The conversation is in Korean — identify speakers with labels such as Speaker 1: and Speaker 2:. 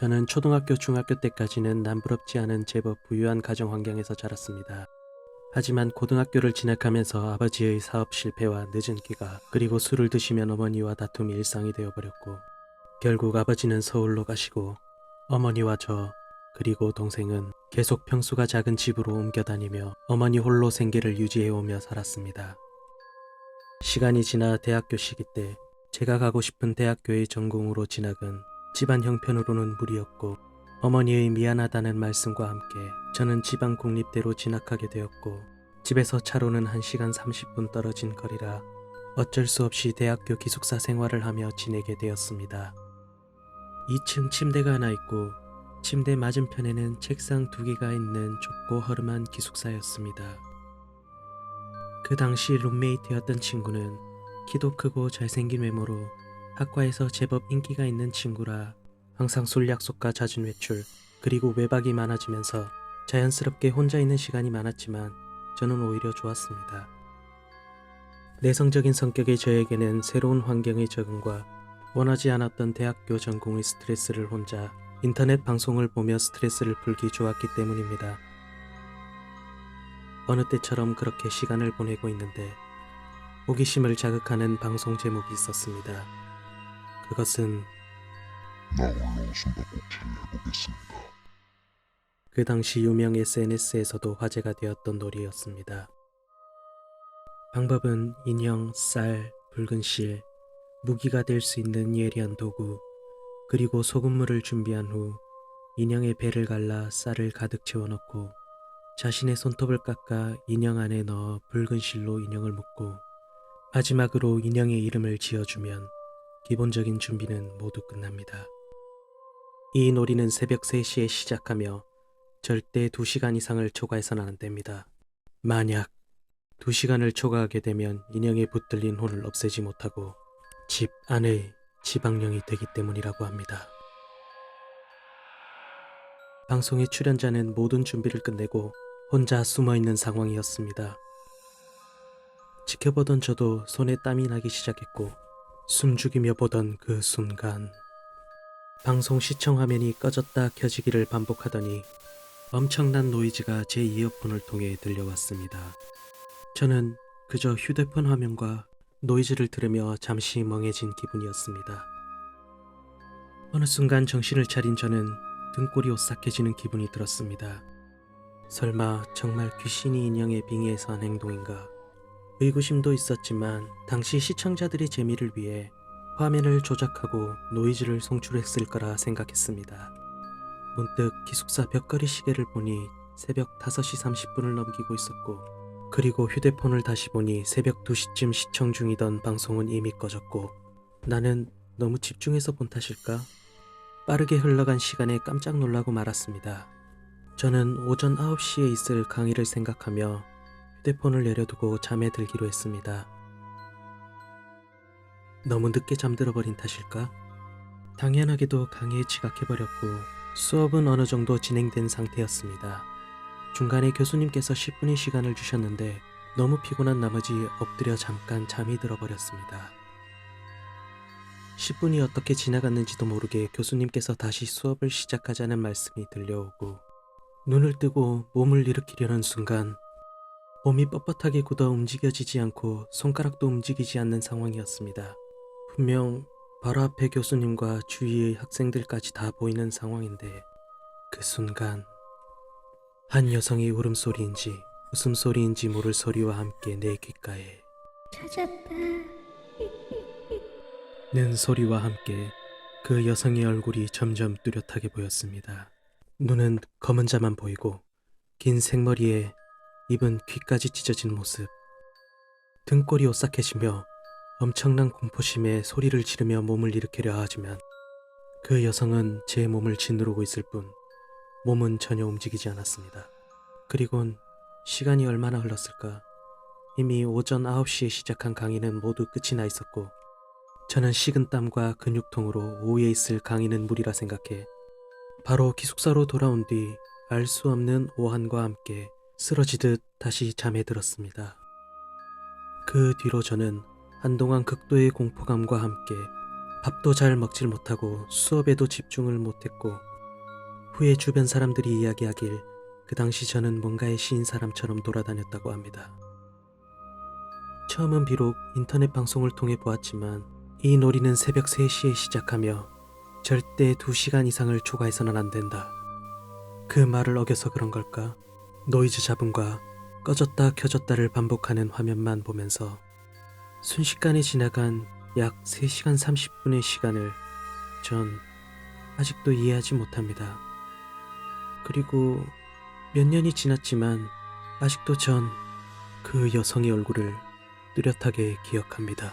Speaker 1: 저는 초등학교, 중학교 때까지는 남부럽지 않은 제법 부유한 가정 환경에서 자랐습니다. 하지만 고등학교를 진학하면서 아버지의 사업 실패와 늦은 귀가 그리고 술을 드시면 어머니와 다툼이 일상이 되어버렸고 결국 아버지는 서울로 가시고 어머니와 저 그리고 동생은 계속 평수가 작은 집으로 옮겨 다니며 어머니 홀로 생계를 유지해오며 살았습니다. 시간이 지나 대학교 시기 때 제가 가고 싶은 대학교의 전공으로 진학은 집안 형편으로는 무리였고 어머니의 미안하다는 말씀과 함께 저는 지방 국립대로 진학하게 되었고 집에서 차로는 1시간 30분 떨어진 거리라 어쩔 수 없이 대학교 기숙사 생활을 하며 지내게 되었습니다. 2층 침대가 하나 있고 침대 맞은편에는 책상 두 개가 있는 좁고 허름한 기숙사였습니다. 그 당시 룸메이트였던 친구는 키도 크고 잘생긴 외모로 학과에서 제법 인기가 있는 친구라 항상 술 약속과 잦은 외출 그리고 외박이 많아지면서 자연스럽게 혼자 있는 시간이 많았지만 저는 오히려 좋았습니다. 내성적인 성격의 저에게는 새로운 환경의 적응과 원하지 않았던 대학교 전공의 스트레스를 혼자 인터넷 방송을 보며 스트레스를 풀기 좋았기 때문입니다. 어느 때처럼 그렇게 시간을 보내고 있는데 호기심을 자극하는 방송 제목이 있었습니다. 그것은
Speaker 2: 나 홀로 숨바꼭질을 해보겠습니다.
Speaker 1: 그 당시 유명 SNS에서도 화제가 되었던 놀이였습니다. 방법은 인형, 쌀, 붉은 실, 무기가 될 수 있는 예리한 도구, 그리고 소금물을 준비한 후 인형의 배를 갈라 쌀을 가득 채워넣고 자신의 손톱을 깎아 인형 안에 넣어 붉은 실로 인형을 묶고 마지막으로 인형의 이름을 지어주면 기본적인 준비는 모두 끝납니다. 이 놀이는 새벽 3시에 시작하며 절대 2시간 이상을 초과해서는 안 됩니다. 만약 2시간을 초과하게 되면 인형에 붙들린 혼을 없애지 못하고 집 안의 지방령이 되기 때문이라고 합니다. 방송의 출연자는 모든 준비를 끝내고 혼자 숨어 있는 상황이었습니다. 지켜보던 저도 손에 땀이 나기 시작했고 숨죽이며 보던 그 순간 방송 시청 화면이 꺼졌다 켜지기를 반복하더니 엄청난 노이즈가 제 이어폰을 통해 들려왔습니다. 저는 그저 휴대폰 화면과 노이즈를 들으며 잠시 멍해진 기분이었습니다. 어느 순간 정신을 차린 저는 등골이 오싹해지는 기분이 들었습니다. 설마 정말 귀신이 인형에 빙의해서 한 행동인가? 의구심도 있었지만 당시 시청자들의 재미를 위해 화면을 조작하고 노이즈를 송출했을 거라 생각했습니다. 문득 기숙사 벽걸이 시계를 보니 새벽 5시 30분을 넘기고 있었고 그리고 휴대폰을 다시 보니 새벽 2시쯤 시청 중이던 방송은 이미 꺼졌고 나는 너무 집중해서 본 탓일까? 빠르게 흘러간 시간에 깜짝 놀라고 말았습니다. 저는 오전 9시에 있을 강의를 생각하며 휴대폰을 내려두고 잠에 들기로 했습니다. 너무 늦게 잠들어 버린 탓일까? 당연하게도 강의에 지각해버렸고 수업은 어느 정도 진행된 상태였습니다. 중간에 교수님께서 10분의 시간을 주셨는데 너무 피곤한 나머지 엎드려 잠깐 잠이 들어버렸습니다. 10분이 어떻게 지나갔는지도 모르게 교수님께서 다시 수업을 시작하자는 말씀이 들려오고 눈을 뜨고 몸을 일으키려는 순간 몸이 뻣뻣하게 굳어 움직여지지 않고 손가락도 움직이지 않는 상황이었습니다. 분명 바로 앞에 교수님과 주위의 학생들까지 다 보이는 상황인데 그 순간 한 여성의 울음소리인지 웃음소리인지 모를 소리와 함께 내 귓가에
Speaker 3: 찾았다.
Speaker 1: 는 소리와 함께 그 여성의 얼굴이 점점 뚜렷하게 보였습니다. 눈은 검은 자만 보이고 긴 생머리에 입은 귀까지 찢어진 모습. 등골이 오싹해지며 엄청난 공포심에 소리를 지르며 몸을 일으키려 하지만 그 여성은 제 몸을 짓누르고 있을 뿐 몸은 전혀 움직이지 않았습니다. 그리곤 시간이 얼마나 흘렀을까? 이미 오전 9시에 시작한 강의는 모두 끝이 나 있었고 저는 식은땀과 근육통으로 오후에 있을 강의는 무리라 생각해 바로 기숙사로 돌아온 뒤 알 수 없는 오한과 함께 쓰러지듯 다시 잠에 들었습니다. 그 뒤로 저는 한동안 극도의 공포감과 함께 밥도 잘 먹질 못하고 수업에도 집중을 못했고 후에 주변 사람들이 이야기하길 그 당시 저는 뭔가의 시인 사람처럼 돌아다녔다고 합니다. 처음은 비록 인터넷 방송을 통해 보았지만 이 놀이는 새벽 3시에 시작하며 절대 2시간 이상을 초과해서는 안 된다. 그 말을 어겨서 그런 걸까? 노이즈 잡음과 꺼졌다 켜졌다를 반복하는 화면만 보면서 순식간에 지나간 약 3시간 30분의 시간을 전 아직도 이해하지 못합니다. 그리고 몇 년이 지났지만 아직도 전 그 여성의 얼굴을 뚜렷하게 기억합니다.